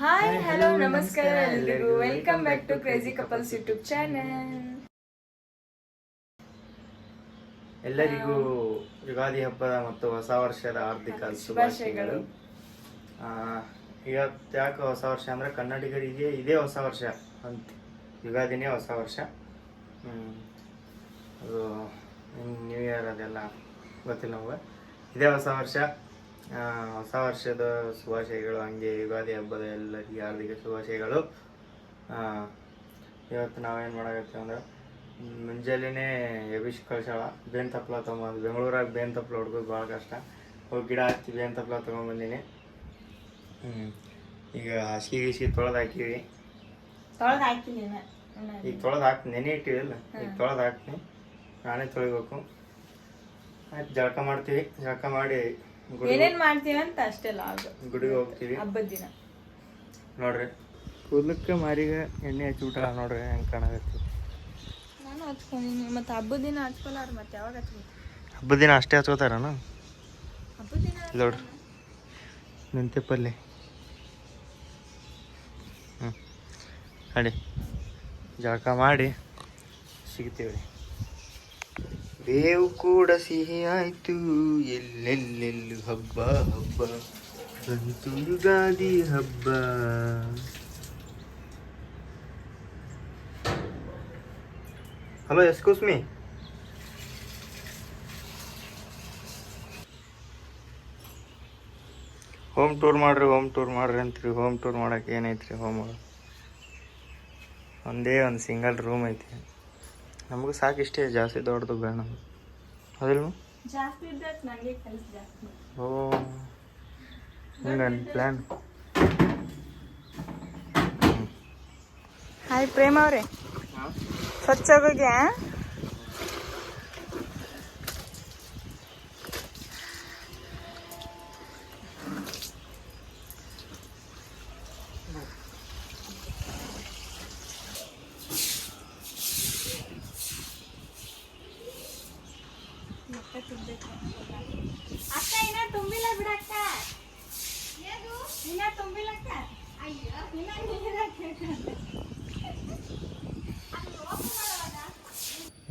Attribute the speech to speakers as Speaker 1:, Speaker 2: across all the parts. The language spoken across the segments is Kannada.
Speaker 1: ಹಾಯ್ ಹಲೋ ನಮಸ್ಕಾರ ಎಲ್ರಿಗೂ. Welcome back to crazy couples YouTube channel
Speaker 2: ಎಲ್ಲರಿಗೂ ಯುಗಾದಿ ಹಬ್ಬದ ಮತ್ತು ಹೊಸ ವರ್ಷದ ಹಾರ್ದಿಕ ಶುಭಾಶಯಗಳು. ಇವತ್ತು ಯಾಕೆ ಹೊಸ ವರ್ಷ ಅಂದ್ರೆ ಕನ್ನಡಿಗರಿಗೆ ಇದೇ ಹೊಸ ವರ್ಷ ಅಂತ. ಯುಗಾದಿನೇ ಹೊಸ ವರ್ಷ. ಅದು ನ್ಯೂ ಇಯರ್ ಅದೆಲ್ಲ ಗೊತ್ತಿಲ್ಲ ನಮಗೆ. ಇದೇ ಹೊಸ ವರ್ಷ. ಹೊಸ ವರ್ಷದ ಶುಭಾಶಯಗಳು ಹಂಗೆ ಯುಗಾದಿ ಹಬ್ಬದ ಎಲ್ಲರಿಗೆ ಹಾರ್ದಿಕ ಶುಭಾಶಯಗಳು. ಇವತ್ತು ನಾವೇನು ಮಾಡಕತ್ತೀವಿ ಅಂದ್ರೆ ಮುಂಜಾನೆನೇ ಎಬಿಶ್ ಕಳ್ಸಾಳ ಬೇನ್ ತಪ್ಪಲ ತೊಗೊಂಬಂದು ಬೆಂಗಳೂರಾಗ ಬೇನ್ ತಪ್ಪಲ ಹುಡ್ಕೋದು ಭಾಳ ಕಷ್ಟ. ಹೋಗಿ ಗಿಡ ಹಚ್ಚಿ ಬೇನ್ ತಪ್ಪಲ ತೊಗೊಂಬಂದೀನಿ. ಹ್ಞೂ ಈಗ ಹಸಿ ಗೀಸಿ ತೊಳೆದು ಹಾಕಿವಿ. ಈಗ ತೊಳೆದು ಹಾಕಿ ನೆನೆ ಇಟ್ಟಿವಿಲ್ಲ ಈಗ ತೊಳೆದು ಹಾಕ್ತೀನಿ. ನಾನೇ ತೊಳಿಬೇಕು. ಆಯ್ತು ಜಳಕ ಮಾಡ್ತೀವಿ. ಜಳಕ ಮಾಡಿ
Speaker 1: ಏನೇನ್ ಮಾಡ್ತೀವಿ ಅಂತ ಅಷ್ಟೇ ಲಾಗ್
Speaker 2: ಗುಡಿಗೆ ಹೋಗ್ತೀವಿ
Speaker 1: ಹಬ್ಬದ ದಿನ.
Speaker 2: ನೋಡ್ರಿ. ಕೂದಲಕ್ಕೆ ಮಾರಿಗೆ ಎಣ್ಣೆ ಹಚ್ಚಿ ಬಿಟ್ಟಾಳ ನೋಡ್ರಿ ಹೆಂಗೆ ಕಾಣಕತ್ತಿ.
Speaker 1: ನಾನು ಹಚ್ಕೊಂಡಿನಿ. ಮತ್ತೆ ಹಬ್ಬದ ದಿನ ಹಚ್ಕೊಲಾರ ಮತ್ತೆ ಯಾವಾಗ ಹಚ್ಕೊಂಡು
Speaker 2: ಹಬ್ಬದ ದಿನ ಅಷ್ಟೇ ಹಚ್ಕೋತಾರನ?
Speaker 1: ಹಬ್ಬದ ದಿನ
Speaker 2: ನೋಡ್ರಿ ಮೆಂತ್ಯ ಪಲ್ಯ ಹ್ಞೂ ಅಡಿ ಜಳಕ ಮಾಡಿ ಸಿಗ್ತೀವಿ ಬೇವು ಕೂಡ ಸಿಹಿ ಆಯ್ತು. ಎಲ್ಲೆಲ್ಲೆಲ್ಲು ಹಬ್ಬ ಹಬ್ಬ. ಬಂತು ಯುಗಾದಿ ಹಬ್ಬ. Hello excuse me? Home tour ಮಾಡ್ರಿ, ಹೋಮ್ ಟೂರ್ ಮಾಡ್ರಿ ಅಂತೀರಿ. ಹೋಮ್ ಟೂರ್ ಮಾಡಕ್ಕೆ ಏನೈತ್ರಿ ಹೋಮ್ ಒಂದೇ ಒಂದು ಸಿಂಗಲ್ ರೂಮ್ ಐತಿ. ನಮಗೂ ಸಾಕಿಷ್ಟೇ ಜಾಸ್ತಿ ದೊಡ್ಡದು ಬೇಡ ನಮ್ಗೆ. ಹೌದಿಲ್ಲ
Speaker 1: ಜಾಸ್ತಿ ನನಗೆ ಕೆಲಸ ಜಾಸ್ತಿ.
Speaker 2: ಓ ಪ್ಲ್ಯಾನ್
Speaker 1: ಹಾಯ್ ಪ್ರೇಮ ಅವ್ರೆ. ಸ್ವಚ್ಛಾಗೋಗ್ಯಾ? ಅಕ್ಕ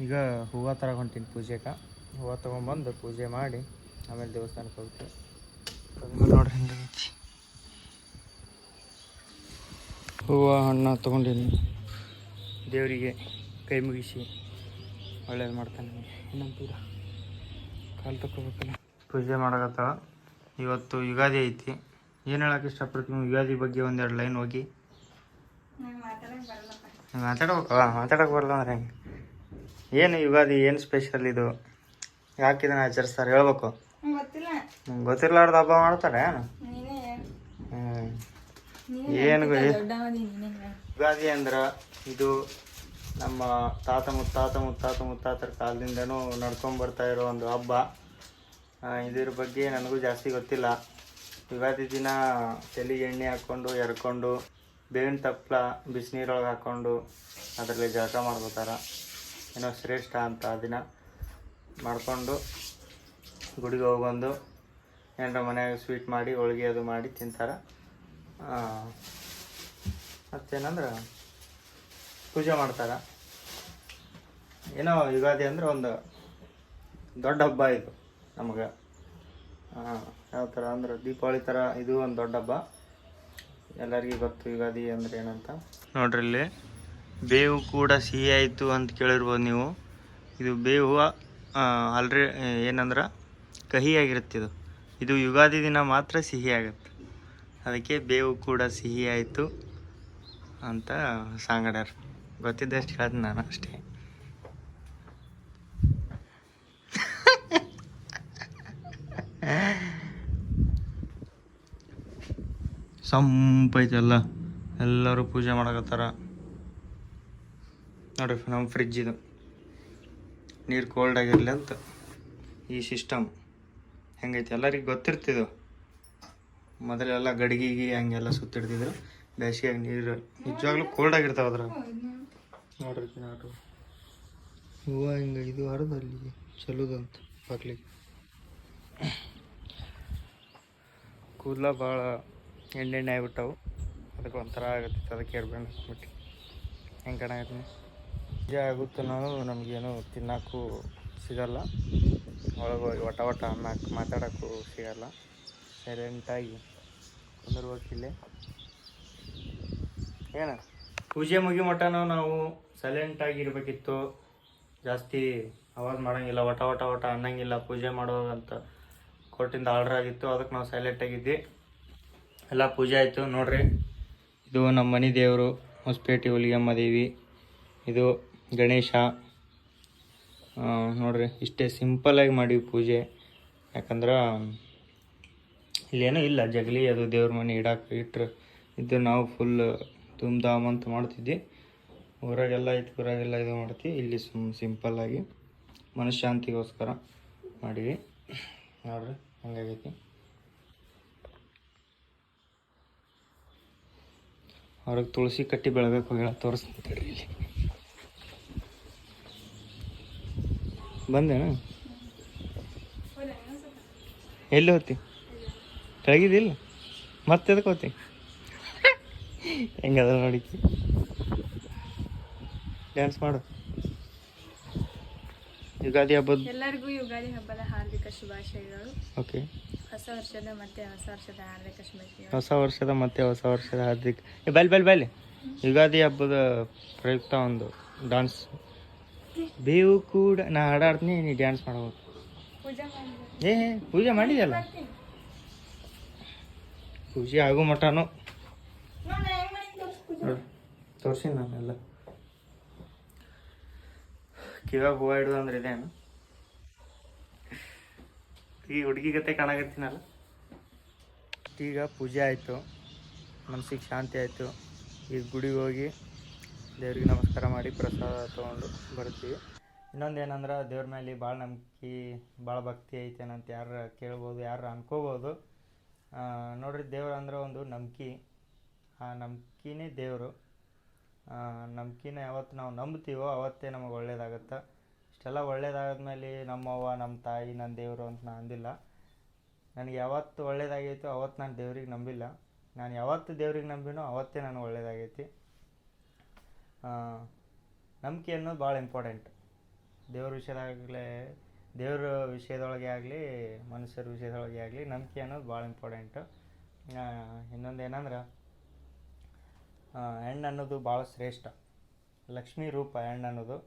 Speaker 2: ಈಗ ಹೂವು ತರಕ್ಕೆ ಹೊಂಟೀನಿ ಪೂಜೆಗೆ ಹೂವು ತೊಗೊಂಬಂದು ಪೂಜೆ ಮಾಡಿ ಆಮೇಲೆ ದೇವಸ್ಥಾನಕ್ಕೆ ಹೋಗ್ತೀವಿ. ನೋಡ್ರಿ ಹಿಂಗೈತಿ ಹೂವು ಹಣ್ಣು ತೊಗೊಂಡಿನಿ. ದೇವರಿಗೆ ಕೈ ಮುಗಿಸಿ ಒಳ್ಳೇದು ಮಾಡ್ತಾನೆ ಇನ್ನೊಂದು ಕಾಲು ತಗೋಬೇಕಲ್ಲ ಪೂಜೆ ಮಾಡಕತ್ತಾಳ. ಇವತ್ತು ಯುಗಾದಿ ಐತಿ. ಏನು ಹೇಳಕ್ಕೆ ಇಷ್ಟಪಡ್ತೀನಿ ಯುಗಾದಿ ಬಗ್ಗೆ ಒಂದೆರಡು ಲೈನ್ ಹೋಗಿ.
Speaker 1: ಮಾತಾಡೋಕೆ ಮಾತಾಡಕ್ ಬರಲ್ಲಪ್ಪ.
Speaker 2: ಮಾತಾಡ್ಬೇಕು ಮಾತಾಡಕ್ಕೆ ಬರಲ್ಲ ಅಂದ್ರೆ ಹೆಂಗೆ? ಏನು ಯುಗಾದಿ ಏನು ಸ್ಪೆಷಲ್ ಇದು? ಯಾಕೆ ಇದನ್ನ ಆಚರಿಸ್ತಾರೆ? ಹೇಳ್ಬೇಕು.
Speaker 1: ಗೊತ್ತಿಲ್ಲ.
Speaker 2: ಗೊತ್ತಿರ್ಲಾರ್ದ ಹಬ್ಬ ಮಾಡ್ತಾರೆ ಏನು. ಯುಗಾದಿ ಅಂದ್ರೆ ಇದು ನಮ್ಮ ತಾತ ಮುತ್ತಾತ ಮುತ್ತಾತ ಮುತ್ತಾತರ ಕಾಲದಿಂದನೂ ನಡ್ಕೊಂಬರ್ತಾ ಇರೋ ಒಂದು ಹಬ್ಬ. ಇದ್ರ ಬಗ್ಗೆ ನನಗೂ ಜಾಸ್ತಿ ಗೊತ್ತಿಲ್ಲ. ಯುಗಾದಿ ದಿನ ತಲೆಗೆ ಎಣ್ಣೆ ಹಾಕ್ಕೊಂಡು ಎರ್ಕೊಂಡು ಬೇವಿನ ತಪ್ಪಲ ಬಿಸಿನೀರೊಳಗೆ ಹಾಕ್ಕೊಂಡು ಅದರಲ್ಲಿ ಜಳಕ ಮಾಡ್ಕೋತಾರ ಏನೋ ಶ್ರೇಷ್ಠ ಅಂತ ದಿನ ಮಾಡಿಕೊಂಡು ಗುಡಿಗೆ ಹೋಗ್ಬಂದು ಏನಾರ ಮನೆಯಾಗ ಸ್ವೀಟ್ ಮಾಡಿ, ಹೋಳಿಗೆ ಅದು ಮಾಡಿ ತಿಂತಾರೆ. ಮತ್ತೇನಂದ್ರೆ ಪೂಜೆ ಮಾಡ್ತಾರೆ. ಏನೋ ಯುಗಾದಿ ಅಂದ್ರೆ ಒಂದು ದೊಡ್ಡ ಹಬ್ಬ ಇದು ನಮಗೆ. ಯಾವ ಥರ ಅಂದ್ರೆ ದೀಪಾವಳಿ ಥರ ಇದು ಒಂದು ದೊಡ್ಡ ಹಬ್ಬ. ಎಲ್ಲರಿಗೂ ಗೊತ್ತು ಯುಗಾದಿ ಅಂದ್ರೆ ಏನಂತ. ನೋಡ್ರಿ ಇಲ್ಲಿ ಬೇವು ಕೂಡ ಸಿಹಿ ಆಯಿತು ಅಂತ ಕೇಳಿರ್ಬೋದು ನೀವು. ಇದು ಬೇವು ಆಲ್ರೆ ಏನಂದ್ರೆ, ಕಹಿ ಆಗಿರುತ್ತೆ ಇದು. ಇದು ಯುಗಾದಿ ದಿನ ಮಾತ್ರ ಸಿಹಿ ಆಗುತ್ತೆ. ಅದಕ್ಕೆ ಬೇವು ಕೂಡ ಸಿಹಿ ಆಯಿತು ಅಂತ ಸಾಂಗಡ್ಯಾರ ಗೊತ್ತಿದ್ದಷ್ಟು ಹೇಳ್ತೀನಿ ನಾನು ಅಷ್ಟೇ. ಸಂಪೈತೆಲ್ಲ, ಎಲ್ಲರೂ ಪೂಜೆ ಮಾಡಕತ್ತಾರ. ನೋಡ್ರಿ, ನಮ್ಮ ಫ್ರಿಜ್ ಇದು. ನೀರು ಕೋಲ್ಡ್ ಆಗಿರಲಿ ಅಂತ ಈ ಸಿಸ್ಟಮ್ ಹೆಂಗೈತೆ? ಎಲ್ಲರಿಗೆ ಗೊತ್ತಿರ್ತಿದ್ದು ಮೊದಲೆಲ್ಲ ಗಡಿಗೆಗೆ ಹಂಗೆಲ್ಲ ಸುತ್ತಿಡ್ತಿದ್ರು. ಬೇಸಿಗೆ ನೀರು ನಿಜವಾಗ್ಲೂ ಕೋಲ್ಡ್ ಆಗಿರ್ತಾವ ಅದ್ರ ನೋಡ್ರಿ ನಾಟು ಹೂವು ಹಿಂಗೆ ಇದು ಹರಿದು ಅಲ್ಲಿ ಚಲೋದಂತ ಬಾಗ್ಲಿಗೆ ಕೂದಲ ಭಾಳ ಎಣ್ಣೆಣ್ಣೆ ಆಗಿಬಿಟ್ಟವು. ಅದಕ್ಕೆ ಒಂಥರ ಆಗತ್ತೆ ಅದಕ್ಕೆ ಏರ್ಬಂಡ್ ಹಾಕ್ಬಿಟ್ಟು ಹೆಂಗೆ ಕಾಣಾಗತ್ತೆ ನಿಜ ಆಗುತ್ತೆ ನಾವು ನಮಗೇನು ತಿನ್ನೋಕ್ಕೂ ಸಿಗಲ್ಲ. ಒಳಗೆ ಹೋಗಿ ಒಟ ಒಟ ಅನ್ನಕ್ಕೆ ಮಾತಾಡೋಕ್ಕೂ ಸಿಗಲ್ಲ. ಸೈಲೆಂಟಾಗಿ ಕುಂದರ್ಬೇಕಿಲ್ಲೇ ಏನ? ಪೂಜೆ ಮುಗಿ ಮಟನೂ ನಾವು ಸೈಲೆಂಟಾಗಿ ಇರಬೇಕಿತ್ತು. ಜಾಸ್ತಿ ಆವಾಜ್ ಮಾಡೋಂಗಿಲ್ಲ ಒಟ ವಟ ಒಟ ಅನ್ನಂಗಿಲ್ಲ, ಪೂಜೆ ಮಾಡೋದಂತ ಕೋರ್ಟಿಂದ ಆರ್ಡರ್ ಆಗಿತ್ತು. ಅದಕ್ಕೆ ನಾವು ಸೈಲೆಂಟ್ ಆಗಿದ್ವಿ. ಎಲ್ಲ ಪೂಜೆ ಆಯಿತು. ನೋಡ್ರಿ, ಇದು ನಮ್ಮ ಮನೆ ದೇವರು ಹೊಸಪೇಟೆ ಹುಲಿಗೆಮ್ಮ ದೇವಿ. ಇದು ಗಣೇಶ ನೋಡ್ರಿ, ಇಷ್ಟೇ ಸಿಂಪಲ್ಲಾಗಿ ಮಾಡೀವಿ ಪೂಜೆ. ಯಾಕಂದ್ರೆ, ಇಲ್ಲೇನೂ ಇಲ್ಲ, ಜಗಲಿ ಅದು ದೇವ್ರ ಮನೆ ಇಡಕ್ಕೆ ಇಟ್ರೆ ಇದು ನಾವು ಫುಲ್ ಧೂಮ್ ಧಾಮ್ ಅಂತ ಮಾಡ್ತಿದ್ವಿ. ಊರಾಗೆಲ್ಲ ಐತಿ ಊರಾಗೆಲ್ಲ ಇದು ಮಾಡ್ತೀವಿ. ಇಲ್ಲಿ ಸುಮ್ ಸಿಂಪಲ್ಲಾಗಿ ಮನಃಶಾಂತಿಗೋಸ್ಕರ ಮಾಡೀವಿ. ನೋಡ್ರಿ, ಹಂಗಾಗೈತಿ. ಅವ್ರಿಗೆ ತುಳಸಿ ಕಟ್ಟಿ ಬೆಳಬೇಕು ಹೇಳ ತೋರಿಸ್ತೀನಿ ಇಲ್ಲಿ. ಬಂದೇನ? ಎಲ್ಲಿ ಹೋತಿ ಕೆಳಗಿದಿಲ್ಲ ಮತ್ತೆ ಎದಕ್ಕೆ ಹೋತಿ ಹೆಂಗದ ನೋಡಿ. ಡ್ಯಾನ್ಸ್ ಮಾಡು. ಯುಗಾದಿ ಹಬ್ಬದ
Speaker 1: ಎಲ್ಲರಿಗೂ ಯುಗಾದಿ ಹಬ್ಬದ ಹಾರ್ದಿಕ ಶುಭಾಶಯಗಳು.
Speaker 2: ಓಕೆ
Speaker 1: ಹೊಸ ವರ್ಷದ ಮತ್ತೆ ಹೊಸ ವರ್ಷದ ಹಾರ್ದಿಕ ಶುಭಾಶಯಗಳು.
Speaker 2: ಹೊಸ ವರ್ಷದ ಮತ್ತೆ ಹೊಸ ವರ್ಷದ ಹಾರ್ದಿಕ ಬಲ್ ಬಲ್ ಬಲ್. ಯುಗಾದಿ ಹಬ್ಬದ ಪ್ರಯುಕ್ತ ಒಂದು ಡಾನ್ಸ್ ಬೇವು ಕೂಡ ನಾ ಹಾಡಾಡ್ತೀನಿ ನೀ ಡ್ಯಾನ್ಸ್
Speaker 1: ಮಾಡ್ಬೋದು
Speaker 2: ಏ ಪೂಜೆ ಮಾಡಿದ್ಯಲ್ಲ? ಪೂಜೆ ಆಗೋ ಮಟನು ತೋರ್ಸಿ ತೋರಿಸಿ ನಾನೆಲ್ಲ. ಕಿವಾಗ ಹೂವು ಹಿಡ್ದು ಅಂದ್ರೆ ಇದೇನು? ಈ ಹುಡುಗಿ ಕತೆ ಕಾಣಕತ್ತೀನಲ್ಲ? ಈಗ ಪೂಜೆ ಆಯಿತು ಮನಸ್ಸಿಗೆ ಶಾಂತಿ ಆಯಿತು. ಈಗ ಗುಡಿಗೆ ಹೋಗಿ ದೇವ್ರಿಗೆ ನಮಸ್ಕಾರ ಮಾಡಿ ಪ್ರಸಾದ ತೊಗೊಂಡು ಬರ್ತೀವಿ. ಇನ್ನೊಂದು ಏನಂದ್ರೆ ದೇವ್ರ ಮೇಲೆ ಭಾಳ ನಂಬಿಕೆ, ಭಾಳ ಭಕ್ತಿ ಐತೇನಂತ ಯಾರು ಕೇಳ್ಬೋದು, ಯಾರು ಅನ್ಕೋಬೋದು. ನೋಡ್ರಿ, ದೇವ್ರು ಅಂದ್ರೆ ಒಂದು ನಂಬಿಕೆ. ಆ ನಂಬಿಕೆನೇ ದೇವರು. ನಂಬಿಕೆನ ಯಾವತ್ತು ನಾವು ನಂಬ್ತೀವೋ ಅವತ್ತೇ ನಮಗೆ ಒಳ್ಳೇದಾಗತ್ತೆ. ಇಷ್ಟೆಲ್ಲ ಒಳ್ಳೇದಾದ್ಮೇಲೆ ನಮ್ಮವ್ವ ನಮ್ಮ ತಾಯಿ, ನನ್ನ ದೇವರು ಅಂತ ನಾನು ಅಂದಿಲ್ಲ. ನನಗೆ ಯಾವತ್ತು ಒಳ್ಳೇದಾಗೈತೋ ಅವತ್ತು ನಾನು ದೇವ್ರಿಗೆ ನಂಬಿಲ್ಲ. ನಾನು ಯಾವತ್ತು ದೇವ್ರಿಗೆ ನಂಬಿನೋ ಅವತ್ತೇ ನನಗೆ ಒಳ್ಳೇದಾಗೈತಿ. ನಂಬಿಕೆ ಅನ್ನೋದು ಭಾಳ ಇಂಪಾರ್ಟೆಂಟ್ ದೇವ್ರ ವಿಷಯದಾಗಲೇ, ದೇವ್ರ ವಿಷಯದೊಳಗೆ ಆಗಲಿ, ಮನುಷ್ಯರ ವಿಷಯದೊಳಗೆ ಆಗಲಿ ನಂಬಿಕೆ ಅನ್ನೋದು ಭಾಳ ಇಂಪಾರ್ಟೆಂಟು ಇನ್ನೊಂದು ಏನಂದ್ರೆ ಹೆಣ್ಣು ಅನ್ನೋದು ಭಾಳ ಶ್ರೇಷ್ಠ. ಲಕ್ಷ್ಮೀ ರೂಪ ಹೆಣ್ಣು ಅನ್ನೋದು.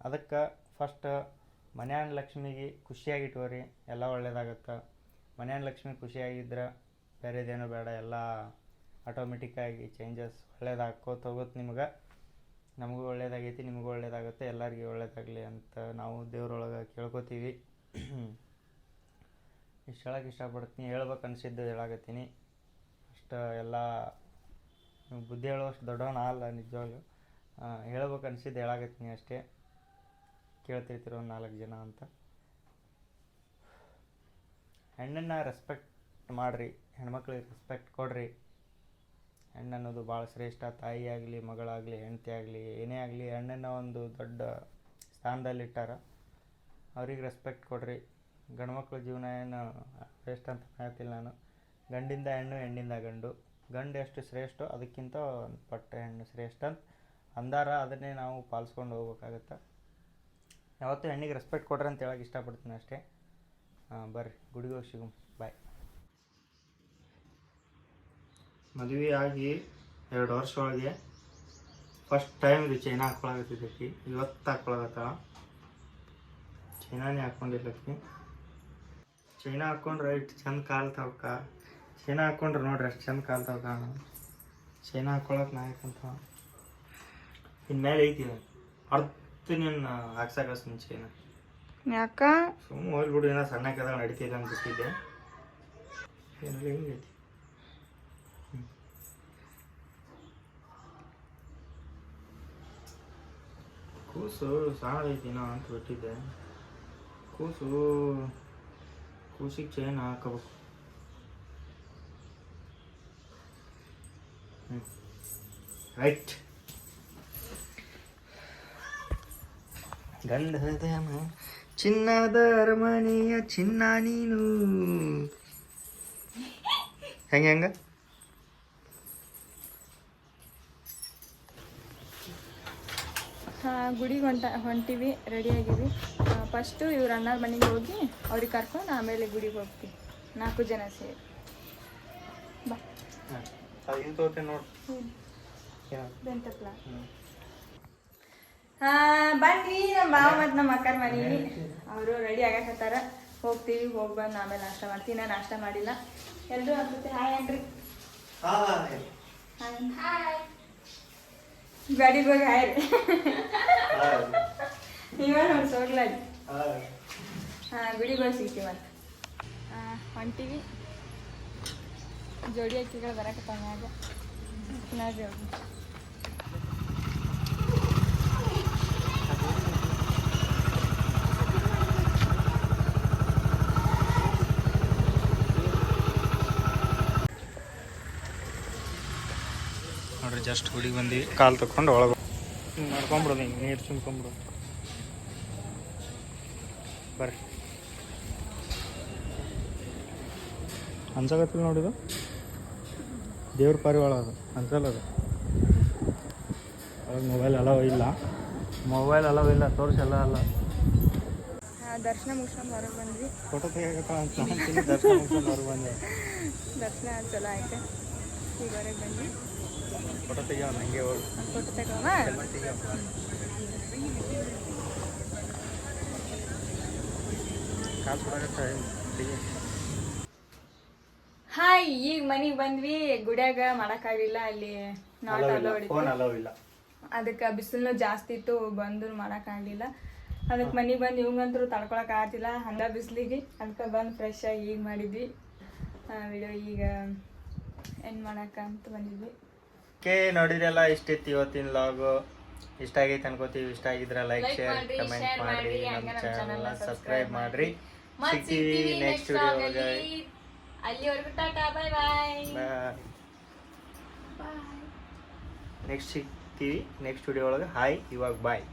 Speaker 2: ಅದಕ್ಕೆ ಫಸ್ಟ್ ಮನ್ಯಾನ ಲಕ್ಷ್ಮಿಗೆ ಖುಷಿಯಾಗಿ ರೀ ಎಲ್ಲ ಒಳ್ಳೇದಾಗತ್ತೆ. ಮನ್ಯಾನ ಲಕ್ಷ್ಮಿ ಖುಷಿಯಾಗಿದ್ರೆ ಬೇರೆದೇನು ಬೇಡ, ಎಲ್ಲ ಆಟೋಮೆಟಿಕ್ಕಾಗಿ ಚೇಂಜಸ್ ಒಳ್ಳೇದಾಕೋತ ಹೋಗುತ್ತೆ ನಿಮ್ಗೆ. ನಮಗೂ ಒಳ್ಳೇದಾಗೈತಿ, ನಿಮಗೂ ಒಳ್ಳೆಯದಾಗುತ್ತೆ ಎಲ್ಲರಿಗೂ ಒಳ್ಳೆಯದಾಗಲಿ ಅಂತ ನಾವು ದೇವ್ರೊಳಗೆ ಕೇಳ್ಕೊತೀವಿ. ಇಷ್ಟು ಹೇಳಕ್ಕೆ ಇಷ್ಟಪಡ್ತೀನಿ, ಹೇಳ್ಬೇಕು ಅನಿಸಿದ್ದು ಹೇಳಾಕತ್ತೀನಿ. ಅಷ್ಟು ಎಲ್ಲ ನೀವು ಬುದ್ಧಿ ಹೇಳುವಷ್ಟು ದೊಡ್ಡವನ ಅಲ್ಲ ನಿಜವಾಗ್ಲೂ. ಹೇಳ್ಬೇಕು ಅನಿಸಿದ್ದು ಹೇಳಾಕತ್ತೀನಿ ಅಷ್ಟೇ. ಕೇಳ್ತಿರ್ತೀರ ನಾಲ್ಕು ಜನ ಅಂತ. ಹೆಣ್ಣನ್ನು ರೆಸ್ಪೆಕ್ಟ್ ಮಾಡಿರಿ, ಹೆಣ್ಮಕ್ಳಿಗೆ ರೆಸ್ಪೆಕ್ಟ್ ಕೊಡ್ರಿ. ಹೆಣ್ಣು ಅನ್ನೋದು ಭಾಳ ಶ್ರೇಷ್ಠ ತಾಯಿ ಆಗಲಿ, ಮಗಳಾಗಲಿ, ಹೆಂಡತಿ ಆಗಲಿ, ಏನೇ ಆಗಲಿ ಹೆಣ್ಣನ್ನು ಒಂದು ದೊಡ್ಡ ಸ್ಥಾನದಲ್ಲಿಟ್ಟಾರ ಅವ್ರಿಗೆ ರೆಸ್ಪೆಕ್ಟ್ ಕೊಡ್ರಿ. ಗಂಡ್ಮಕ್ಳ ಜೀವನ ಏನು ಶ್ರೇಷ್ಠ ಅಂತ ಹೇಳ್ತಿಲ್ಲ ನಾನು. ಗಂಡಿಂದ ಹೆಣ್ಣು, ಹೆಣ್ಣಿಂದ ಗಂಡು. ಗಂಡು ಎಷ್ಟು ಶ್ರೇಷ್ಠ ಅದಕ್ಕಿಂತ ಪಟ್ಟು ಹೆಣ್ಣು ಶ್ರೇಷ್ಠ ಅಂತ ಅಂದಾರ ಅದನ್ನೇ ನಾವು ಪಾಲಿಸ್ಕೊಂಡು ಹೋಗ್ಬೇಕಾಗತ್ತೆ. ಯಾವತ್ತೂ ಹೆಣ್ಣಿಗೆ ರೆಸ್ಪೆಕ್ಟ್ ಕೊಡ್ರಿ ಅಂತ ಹೇಳಕ್ಕೆ ಇಷ್ಟಪಡ್ತೀನಿ ಅಷ್ಟೇ. ಬರ್ರಿ, ಗುಡಿಗೆ ಹೋಗಿ ಸಿಗು ಬಾಯ್ ಮದುವೆ ಆಗಿ ಎರಡು ವರ್ಷ ಒಳಗೆ ಫಸ್ಟ್ ಟೈಮ್ ಇದು ಚೈನಾ ಹಾಕೊಳಕತ್ತಿದ್ದಕ್ಕಿ ಇವತ್ತು ಹಾಕೊಳಕತ್ತಾಳ. ಚೈನಾನೇ ಹಾಕೊಂಡಿಲ್ಲಕ್ಕಿ ಚೈನಾ ಹಾಕೊಂಡ್ರೆ ಇಷ್ಟು ಚಂದ ಕಾಲ್ತಾವಕ್ಕ. ಚೈನಾ ಹಾಕೊಂಡ್ರೆ ನೋಡ್ರಿ ಅಷ್ಟು ಚಂದ ಕಾಲ್ತಾವ ಕಾಣ ಚೈನಾ ಹಾಕೊಳಕ್ ನಾಯಕಂತ ಇನ್ಮೇಲೆ ಐತಿ ಅರ್ಥ ಅರ್ಧ ನಿನ್ನ ಹಾಕ್ಸಕಸ್ ಚೈನಾ
Speaker 1: ಯಾಕ?
Speaker 2: ಸುಮ್ಮನೆ ಹೋಗ್ಬಿಡು ಏನೋ ಸಣ್ಣ ಕದ ನಡೀತಿಲ್ಲ ಅಂತ ಬಿಟ್ಟಿದ್ದೆ ಏನಿಲ್ಲ ಹಿಂಗೈತಿ? ಕೂಸು ಸಣ್ಣದೈತಿ ನಾ ಅಂತ ಬಿಟ್ಟಿದ್ದೆ. ಕೂಸು, ಕೂಸಿಗೆ ಚೈನ್ ಹಾಕಬೇಕು. ರೈಟ್ ಮ- ಚಿನ್ನದ ಅರಮನೆಯ ಚಿನ್ನ ನೀನು. ಹೆಂಗೆ, ಹೆಂಗ?
Speaker 1: ಗುಡಿಗೆ ಹೊಂಟ ಹೊಂಟಿವಿ ರೆಡಿ ಆಗಿವಿ. ಫಸ್ಟು ಇವ್ರ ಅಣ್ಣ ಮನೆಗೆ ಹೋಗಿ ಅವ್ರಿಗೆ ಕರ್ಕೊಂಡು ಆಮೇಲೆ ಗುಡಿಗೆ ಹೋಗ್ತೀವಿ. ನಾಲ್ಕು ಜನ ಸೇರಿ. ಬಾ. ಬಂದ್ವಿ ನಮ್ಮ ಬಾವ ಮತ್ತು ನಮ್ಮ ಅಕ್ಕರ ಮನೆ ಅವರು ರೆಡಿ ಆಗಕತ್ತಾರ. ಹೋಗ್ತೀವಿ ಹೋಗಿ ಬಂದು ಆಮೇಲೆ ನಾಷ್ಟ ಮಾಡ್ತೀನಿ ನಾನು ನಾಷ್ಟ ಮಾಡಿಲ್ಲ. ಎಲ್ಲರೂ ಅನ್ಸುತ್ತೆ ಹಾಯ್ ಅನ್ರಿ.
Speaker 2: ಹಾಯ್.
Speaker 1: ಹಾಯ್. ಗಾಡಿಗೆ ಹೋಗಿ ಹಾಯ್. ರೀ
Speaker 2: ಹಾಯ್.
Speaker 1: ನೀವೇ ನೋಡಿ ಸೋಗ್ಲಾಡಿ
Speaker 2: ಹಾಯ್.
Speaker 1: ಹಾಂ ಗುಡಿ ಹೋಗಿ ಸಿಗ್ತೀವಿ ಮತ್ತೆ. ಹೊಂಟಿವಿ. ಜೋಡಿ ಅಕ್ಕಿಗಳು ಬರಕತ್ತಾವ ಮ್ಯಾಗ. ನೋಡ್ರಿ ಅವ್ರು
Speaker 2: ಜಸ್ಟ್ ಗುಡಿಗೆ ಬಂದು ಕಾಲು ತಕೊಂಡು ಒಳಗೆ ನಡ್ಕೊಂಬಿಡೋದು ಹಿಂಗೆ ನೀರು ತುಂಬ್ಕೊಂಬಿಡೋದು. ಬರ್ರಿ. ಅನ್ಸಕತ್ತಿಲ್ಲ ನೋಡಿದು ದೇವ್ರ ಪರಿವಾಳ ಅದು ಅನ್ಸಲ್ಲ ಅದು. ಅವಾಗ ಮೊಬೈಲ್ ಅಲವ್ ಇಲ್ಲ. ಮೊಬೈಲ್ ಅಲವ್ ಇಲ್ಲ ತೋರಿಸಲ್ಲ ಅಲ್ಲ.
Speaker 1: ದರ್ಶನ ಮುಗಿಸ್ಕೊಂಡು ಹೊರಗೆ ಬಂದ್ವಿ.
Speaker 2: ಫೋಟೋ ತೆಗಿಯಕತ್ತ ಅಂತ ಅಂತೀನಿ, ದರ್ಶನ ಮುಗಿಸ್ಕೊಂಡು ಹೊರಗೆ ಬಂದೆ.
Speaker 1: ದರ್ಶನ ಚಲೋ ಆಯ್ತು. ಈಗ ಹೊರಗೆ ಬಂದ್ವಿ.
Speaker 2: ಫೋಟೋ ತೆಗಿಯೋ ಹಂಗೆ.
Speaker 1: ಫೋಟೋ
Speaker 2: ತೆಗಿ
Speaker 1: ಹಾಯ್ ಈಗ ಮನೆಗೆ ಬಂದ್ವಿ. ಗುಡಿಯಾಗ ಮಾಡೋಕ್ಕಾಗಲಿಲ್ಲ ಅಲ್ಲಿ ನಾಟ್ ಅಲೋ
Speaker 2: ಫೋನ್ ಅಲವ್ ಇಲ್ಲ.
Speaker 1: ಅದಕ್ಕೆ ಬಿಸಿಲು ಜಾಸ್ತಿ ಇತ್ತು. ಬಂದು ಮಾಡೋಕ್ಕಾಗಲಿಲ್ಲ ಅದಕ್ಕೆ ಮನೆಗೆ ಬಂದು ಇವಂಗಂತೂ ತಡ್ಕೊಳಕ್ ಆಗ್ತಿಲ್ಲ. ಹಂಗ ಬಿಸಿಲಿಗೆ. ಅದಕ್ಕೆ ಬಂದು ಫ್ರೆಶ್ ಆಗಿ ಈಗ ಮಾಡಿದ್ವಿ. ವಿಡಿಯೋ ಈಗ ಏನ್ ಮಾಡಕ್ಕೆ ಅಂತ ಬಂದಿದ್ವಿ.
Speaker 2: ಓಕೆ ನೋಡಿದ್ರಲ್ಲ ಇಷ್ಟಿತ್ತು ಇವತ್ತಿನ ಲಾಗು ಇಷ್ಟ ಆಗೈತೆ ಅನ್ಕೋತೀವಿ. ಇಷ್ಟ ಆಗಿದ್ರೆ ಲೈಕ್ ಶೇರ್ ಕಮೆಂಟ್ ಮಾಡಿ ನಮ್ಮ
Speaker 1: ಚಾನಲ್
Speaker 2: ಚಾನಲ್ನ ಸಬ್ಸ್ಕ್ರೈಬ್ ಮಾಡ್ರಿ. ಸಿಗ್ತೀವಿ ನೆಕ್ಸ್ಟ್ ವಿಡಿಯೋಗೆ
Speaker 1: ಅಲ್ಲಿವರೆಗೂ ಟಾಟಾ ಬಾಯ್ ಬಾಯ್
Speaker 2: ನೆಕ್ಸ್ಟ್ ಸಿಗ್ತೀವಿ. ನೆಕ್ಸ್ಟ್ ವಿಡಿಯೋ ಒಳಗೆ. ಹಾಯ್ ಇವಾಗ ಬಾಯ್